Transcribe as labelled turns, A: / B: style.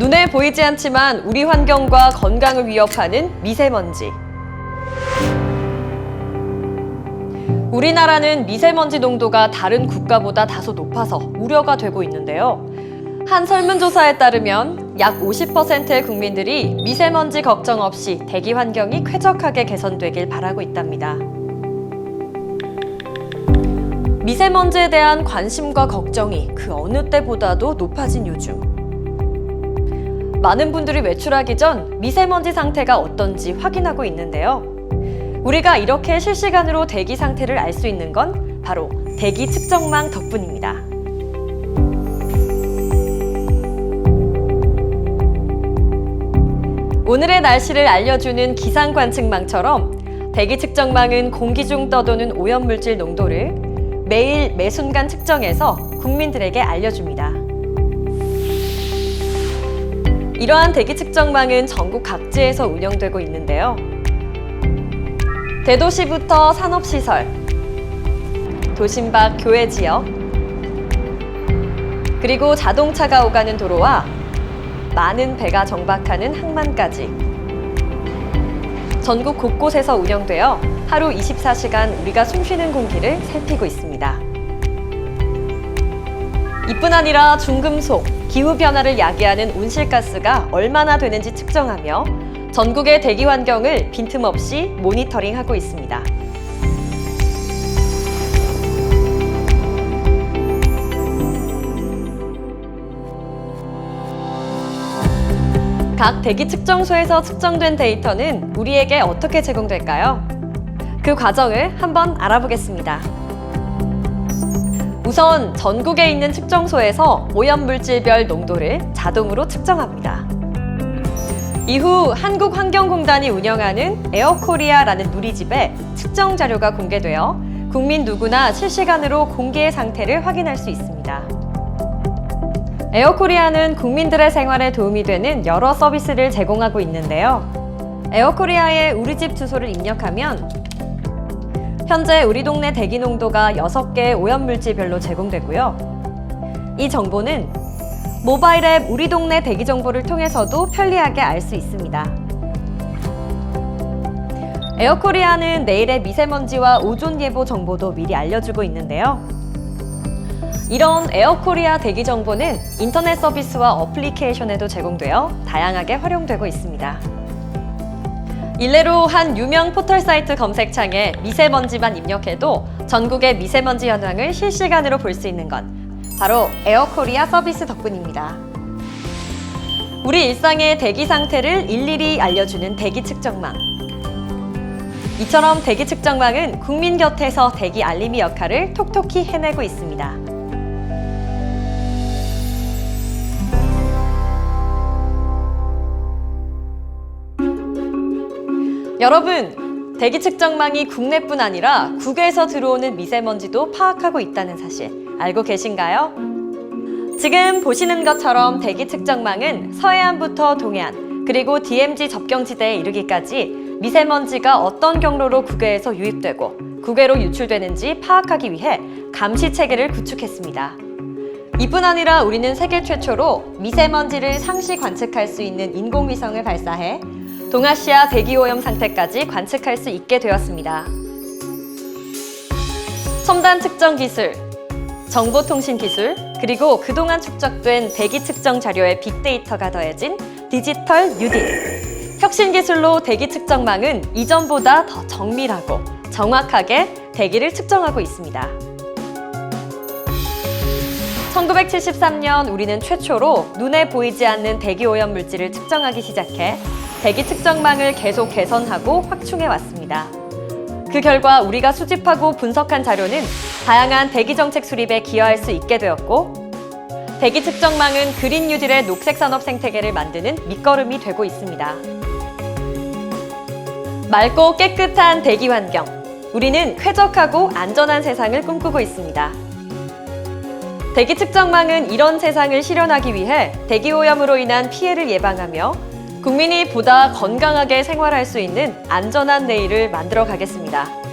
A: 눈에 보이지 않지만 우리 환경과 건강을 위협하는 미세먼지. 우리나라는 미세먼지 농도가 다른 국가보다 다소 높아서 우려가 되고 있는데요. 한 설문조사에 따르면 약 50%의 국민들이 미세먼지 걱정 없이 대기 환경이 쾌적하게 개선되길 바라고 있답니다. 미세먼지에 대한 관심과 걱정이 그 어느 때보다도 높아진 요즘. 많은 분들이 외출하기 전 미세먼지 상태가 어떤지 확인하고 있는데요. 우리가 이렇게 실시간으로 대기 상태를 알 수 있는 건 바로 대기 측정망 덕분입니다. 오늘의 날씨를 알려주는 기상 관측망처럼 대기 측정망은 공기 중 떠도는 오염물질 농도를 매일 매 순간 측정해서 국민들에게 알려줍니다. 이러한 대기 측정망은 전국 각지에서 운영되고 있는데요. 대도시부터 산업시설, 도심 밖 교외 지역, 그리고 자동차가 오가는 도로와 많은 배가 정박하는 항만까지 전국 곳곳에서 운영되어 하루 24시간 우리가 숨쉬는 공기를 살피고 있습니다. 이뿐 아니라 중금속, 기후변화를 야기하는 온실가스가 얼마나 되는지 측정하며 전국의 대기 환경을 빈틈없이 모니터링하고 있습니다. 각 대기 측정소에서 측정된 데이터는 우리에게 어떻게 제공될까요? 그 과정을 한번 알아보겠습니다. 우선 전국에 있는 측정소에서 오염물질별 농도를 자동으로 측정합니다. 이후 한국환경공단이 운영하는 에어코리아라는 누리집에 측정 자료가 공개되어 국민 누구나 실시간으로 공기의 상태를 확인할 수 있습니다. 에어코리아는 국민들의 생활에 도움이 되는 여러 서비스를 제공하고 있는데요. 에어코리아의 우리 집 주소를 입력하면 현재 우리 동네 대기 농도가 6개의 오염물질별로 제공되고요. 이 정보는 모바일 앱 우리 동네 대기 정보를 통해서도 편리하게 알 수 있습니다. 에어코리아는 내일의 미세먼지와 오존 예보 정보도 미리 알려주고 있는데요. 이런 에어코리아 대기 정보는 인터넷 서비스와 어플리케이션에도 제공되어 다양하게 활용되고 있습니다. 일례로 한 유명 포털 사이트 검색창에 미세먼지만 입력해도 전국의 미세먼지 현황을 실시간으로 볼 수 있는 건 바로 에어코리아 서비스 덕분입니다. 우리 일상의 대기 상태를 일일이 알려주는 대기 측정망. 이처럼 대기 측정망은 국민 곁에서 대기 알림이 역할을 톡톡히 해내고 있습니다. 여러분, 대기 측정망이 국내뿐 아니라 국외에서 들어오는 미세먼지도 파악하고 있다는 사실 알고 계신가요? 지금 보시는 것처럼 대기 측정망은 서해안부터 동해안 그리고 DMZ 접경지대에 이르기까지 미세먼지가 어떤 경로로 국외에서 유입되고 국외로 유출되는지 파악하기 위해 감시 체계를 구축했습니다. 이뿐 아니라 우리는 세계 최초로 미세먼지를 상시 관측할 수 있는 인공위성을 발사해 동아시아 대기오염 상태까지 관측할 수 있게 되었습니다. 첨단 측정 기술, 정보통신 기술, 그리고 그동안 축적된 대기 측정 자료의 빅데이터가 더해진 디지털 뉴딜. 혁신 기술로 대기 측정망은 이전보다 더 정밀하고 정확하게 대기를 측정하고 있습니다. 1973년 우리는 최초로 눈에 보이지 않는 대기 오염 물질을 측정하기 시작해 대기 측정망을 계속 개선하고 확충해 왔습니다. 그 결과 우리가 수집하고 분석한 자료는 다양한 대기 정책 수립에 기여할 수 있게 되었고 대기 측정망은 그린 뉴딜의 녹색 산업 생태계를 만드는 밑거름이 되고 있습니다. 맑고 깨끗한 대기 환경. 우리는 쾌적하고 안전한 세상을 꿈꾸고 있습니다. 대기 측정망은 이런 세상을 실현하기 위해 대기 오염으로 인한 피해를 예방하며 국민이 보다 건강하게 생활할 수 있는 안전한 내일을 만들어 가겠습니다.